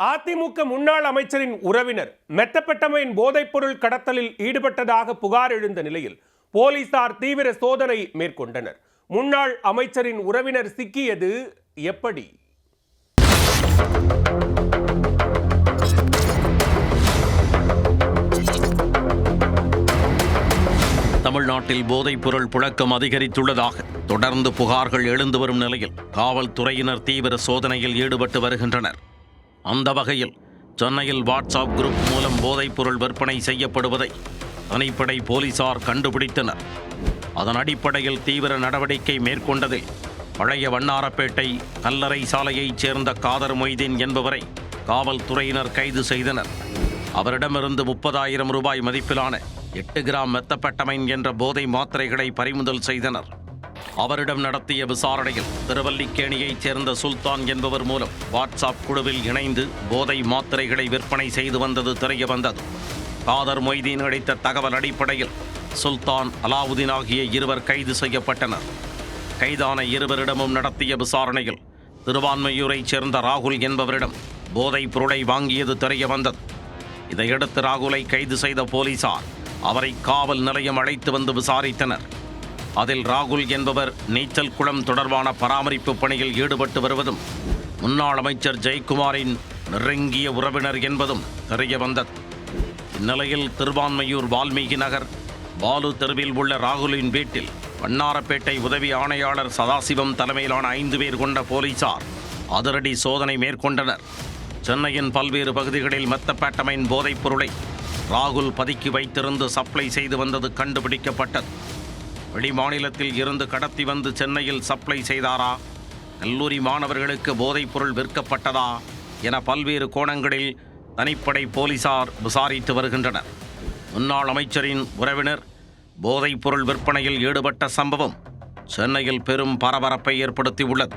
அதிமுக முன்னாள் அமைச்சரின் உறவினர் மெத்தப்பட்டமையின் போதைப்பொருள் கடத்தலில் ஈடுபட்டதாக புகார் எழுந்த நிலையில் போலீசார் தீவிர சோதனை மேற்கொண்டனர். முன்னாள் அமைச்சரின் உறவினர் சிக்கியது எப்படி? தமிழ்நாட்டில் போதைப்பொருள் புழக்கம் அதிகரித்துள்ளதாக தொடர்ந்து புகார்கள் எழுந்து வரும் நிலையில் காவல்துறையினர் தீவிர சோதனையில் ஈடுபட்டு வருகின்றனர். அந்த வகையில் சென்னையில் வாட்ஸ்அப் குரூப் மூலம் போதைப்பொருள் விற்பனை செய்யப்படுவதை தனிப்படை போலீசார் கண்டுபிடித்தனர். அதன் அடிப்படையில் தீவிர நடவடிக்கை மேற்கொண்டதில் பழைய வண்ணாரப்பேட்டை கல்லறை சாலையைச் சேர்ந்த காதர் மொய்தீன் என்பவரை காவல்துறையினர் கைது செய்தனர். அவரிடமிருந்து முப்பதாயிரம் ரூபாய் மதிப்பிலான எட்டு கிராம் மெத்தப்பட்டமைன் என்ற போதை மாத்திரைகளை பறிமுதல் செய்தனர். அவரிடம் நடத்திய விசாரணையில் திருவல்லிக்கேணியைச் சேர்ந்த சுல்தான் என்பவர் மூலம் வாட்ஸ்அப் குழுவில் இணைந்து போதை மாத்திரைகளை விற்பனை செய்து வந்தது தெரிய வந்தது. காதர் மொய்தீன் அளித்த தகவல் அடிப்படையில் சுல்தான் அலாவுதீன் ஆகிய இருவர் கைது செய்யப்பட்டனர். கைதான இருவரிடமும் நடத்திய விசாரணையில் திருவான்மையூரைச் சேர்ந்த ராகுல் என்பவரிடம் போதைப் பொருளை வாங்கியது தெரிய வந்தது. இதையடுத்து ராகுலை கைது செய்த போலீசார் அவரை காவல் நிலையம் அழைத்து வந்து விசாரித்தனர். அதில் ராகுல் என்பவர் நீச்சல் குளம் தொடர்பான பராமரிப்பு பணியில் ஈடுபட்டு வருவதும் முன்னாள் அமைச்சர் ஜெயக்குமாரின் நெருங்கிய உறவினர் என்பதும் தெரிய வந்தது. இந்நிலையில் திருவான்மையூர் வால்மீகி நகர் பாலு தெருவில் உள்ள ராகுலின் வீட்டில் வண்ணாரப்பேட்டை உதவி ஆணையாளர் சதாசிவம் தலைமையிலான ஐந்து பேர் கொண்ட போலீசார் அதிரடி சோதனை மேற்கொண்டனர். சென்னையின் பல்வேறு பகுதிகளில் மெத்தப்பேட்டமையின் போதைப் பொருளை ராகுல் பதுக்கி வைத்திருந்து சப்ளை செய்து வந்தது கண்டுபிடிக்கப்பட்டது. வெளிமாநிலத்தில் இருந்து கடத்தி வந்து சென்னையில் சப்ளை செய்தாரா? கல்லூரி மாணவர்களுக்கு போதைப்பொருள் விற்கப்பட்டதா? என பல்வேறு கோணங்களில் தனிப்படை போலீசார் விசாரித்து வருகின்றனர். முன்னாள் அமைச்சரின் உறவினர் போதைப்பொருள் விற்பனையில் ஈடுபட்ட சம்பவம் சென்னையில் பெரும் பரபரப்பை ஏற்படுத்தியுள்ளது.